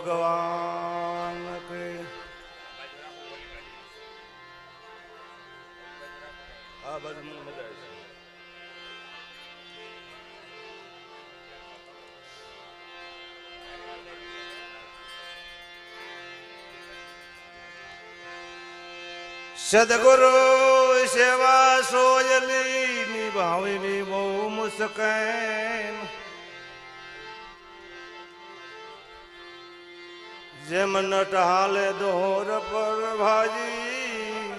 ભગવાન આ બાજુ મને મજા આવે છે. સદગુરુ સેવા સોયલી નિભાવી બહુ મુશ્કેલ. જેમ નટ હાલે દોર પર ભાજી,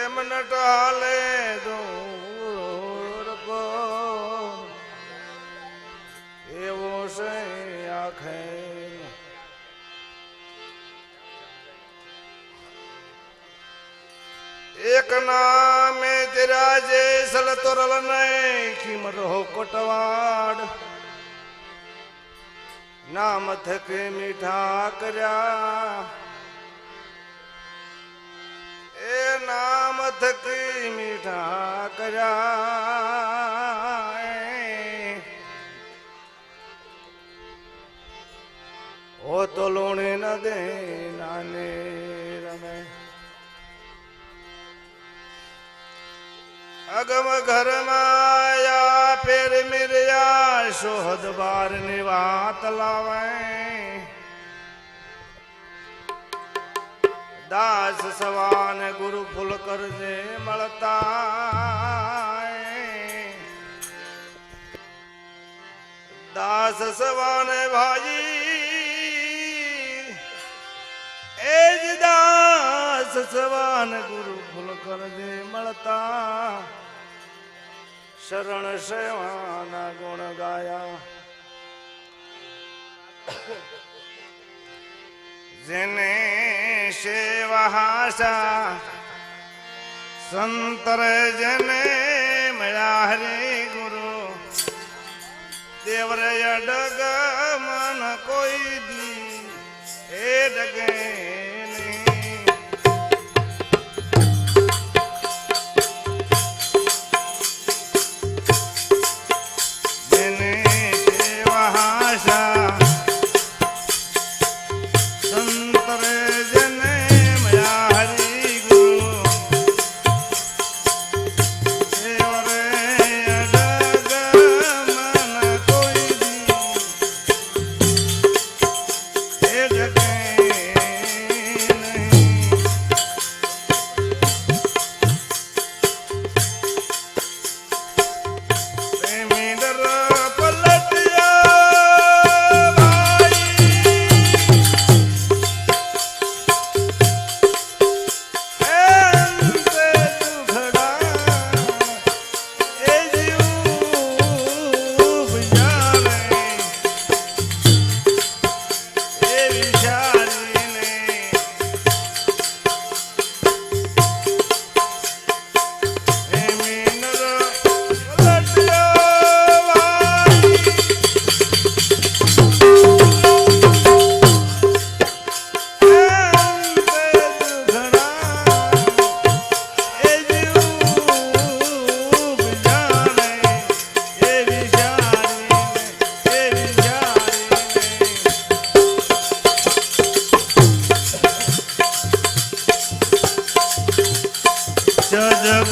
એમ નટ હાલે દોર પર. એવો છે આખે. એક નામે તેરા જે સલ તોરલ નહીં કિમર હો કોટવાડ. નામ થકે મીઠા કર્યા. એ નામ થકી મીઠા કર્યા. હો તો લોણે ન દે નાને રમે. અગમ ઘરમાં પેર મિર્યા, શોહદ બારની વાત લાવે દાસ સવાન ગુરુ ફૂલ કરજે મળતા દાસ સવાન ભાઈ, એ જ દાસ સવાન ગુરુ ફૂલ કરજે મળતા. શરણ સેવાના ગુણ ગાયા. જેને સેવાસા સંતર જને મળ્યા હરે ગુરુ, દેવરે અડગ મન કોઈ દી, એ ડગે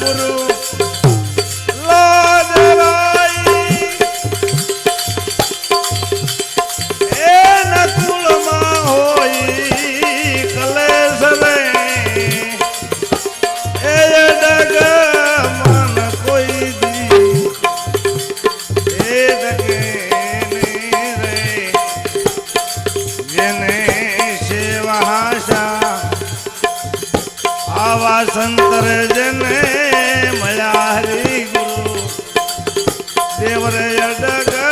ગુરુ આવા સંતર જને મળ્યા હરી ગુરુ. દેવરે અડગ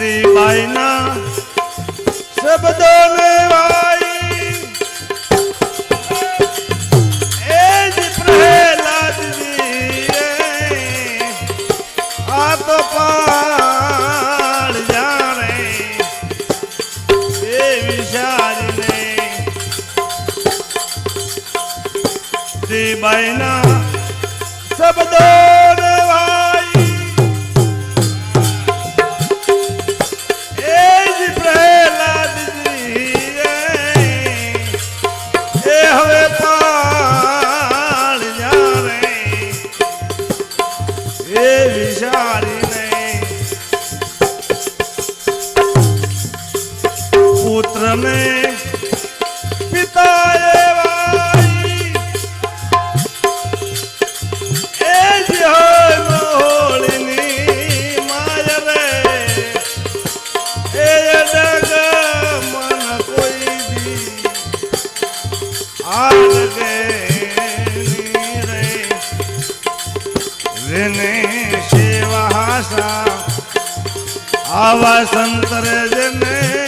સાવિત્રીબાઈના શબ્દોને વા આવા સંતરે જેને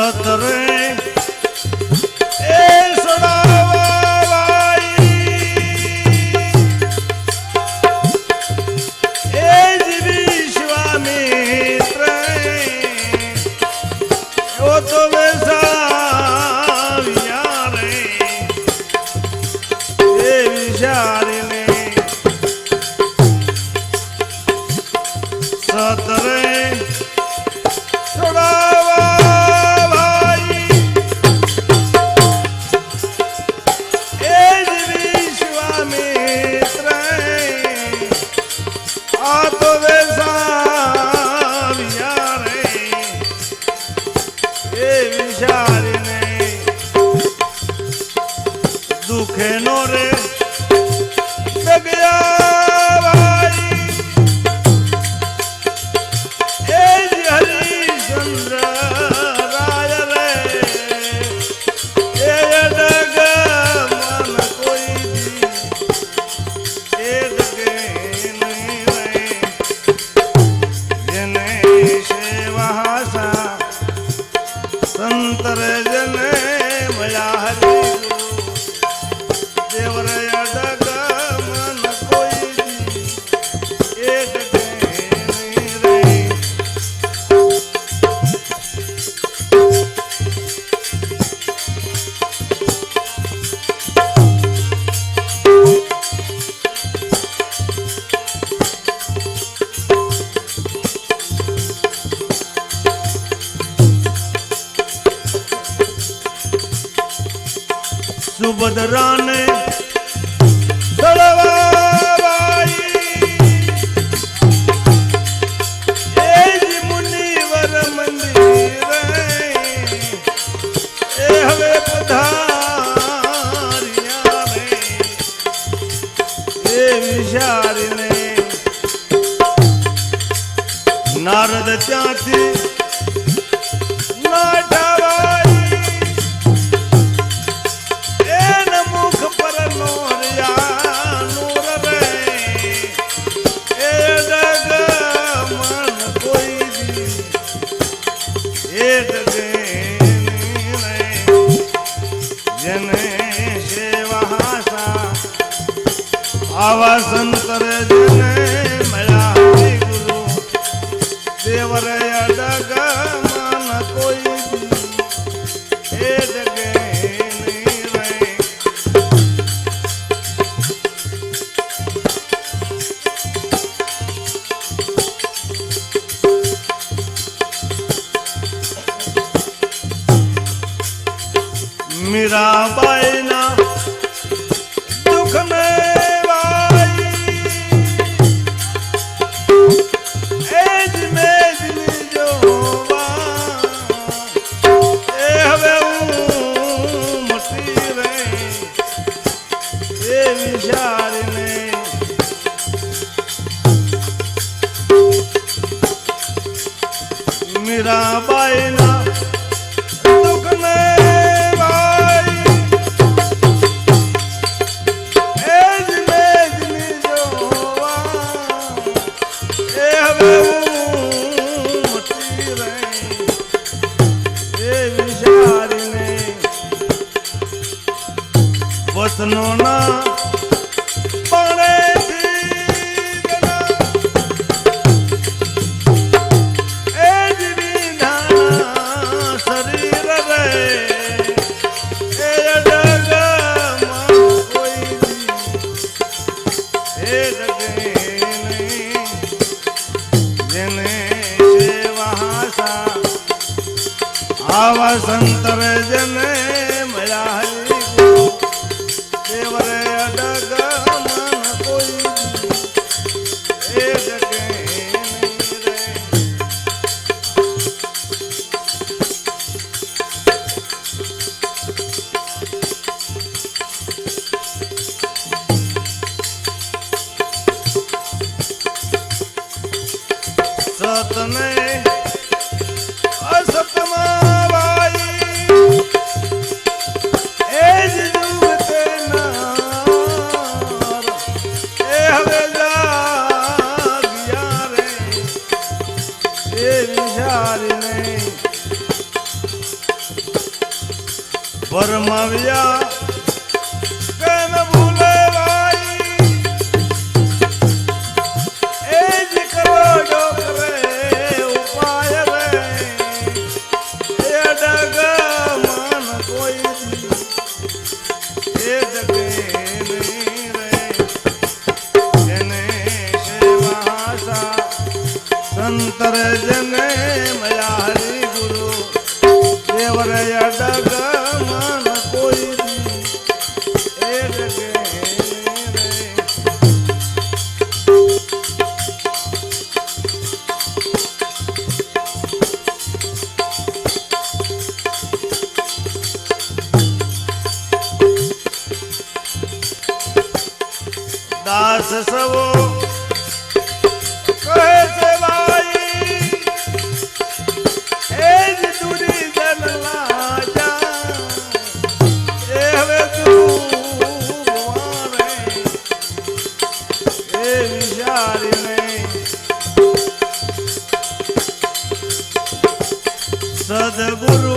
¡Gracias! સુભદ્રાને. દળવા આવા સંતર જને મળ્યા ગુરુ દેવર અડગમન કોઈ એ જગે મીરાબાઈ ના દુઃખ ને મળ્યા હરિ પરમાવ્યા સદગુરુ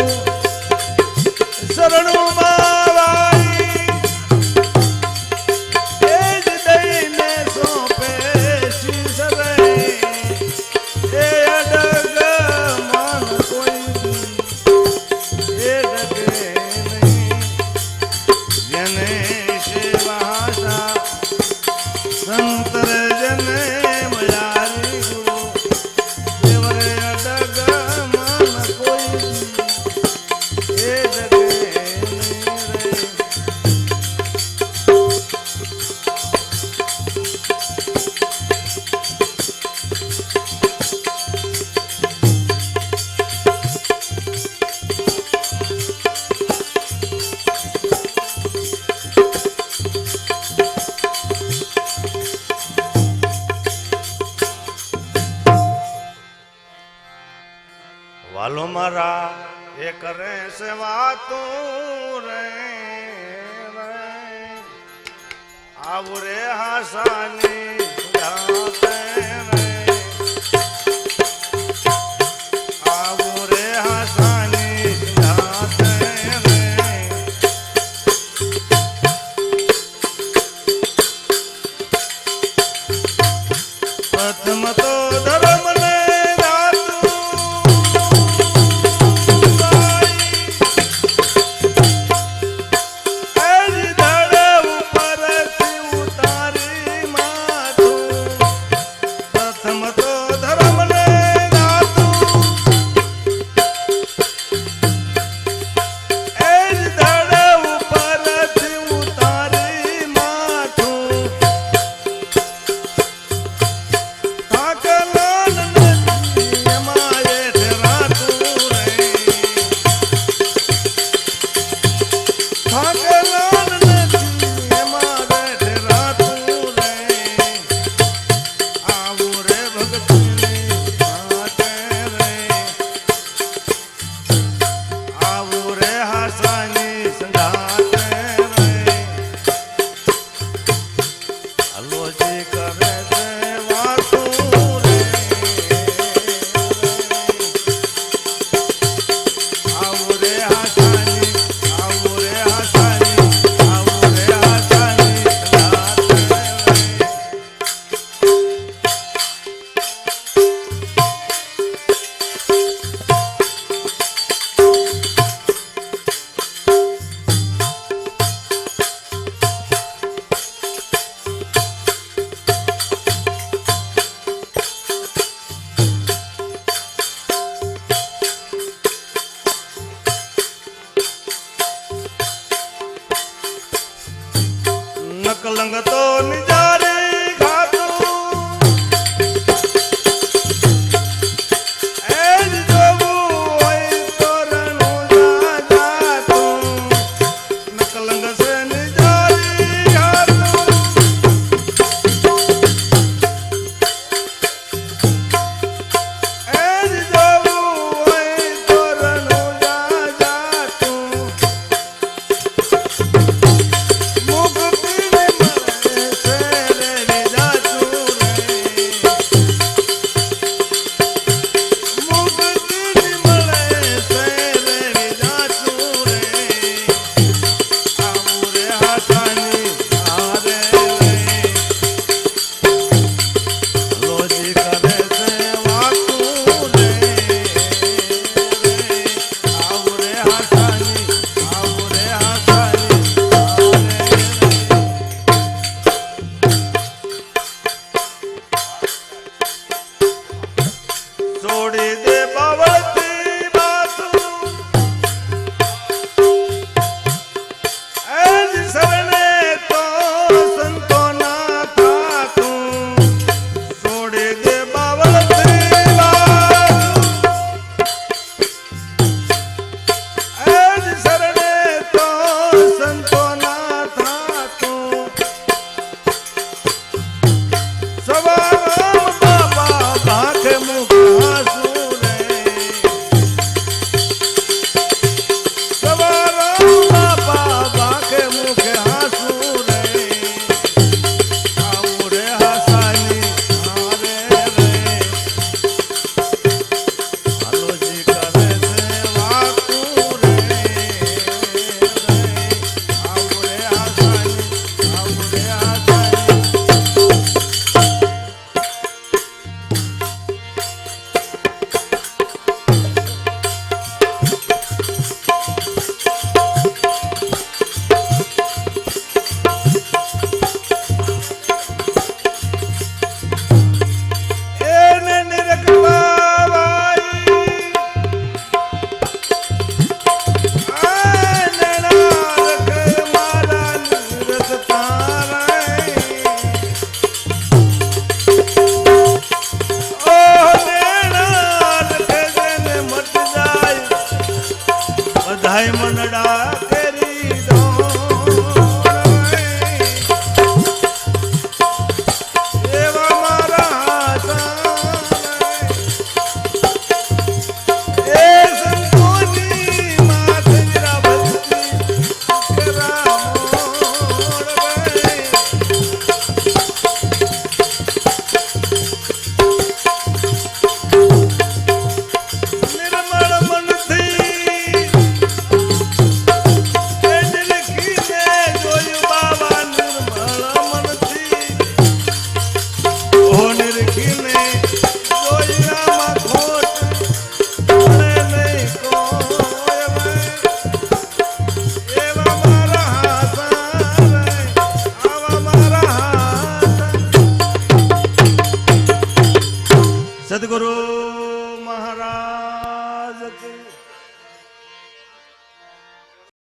નકલંગ તો નિજાર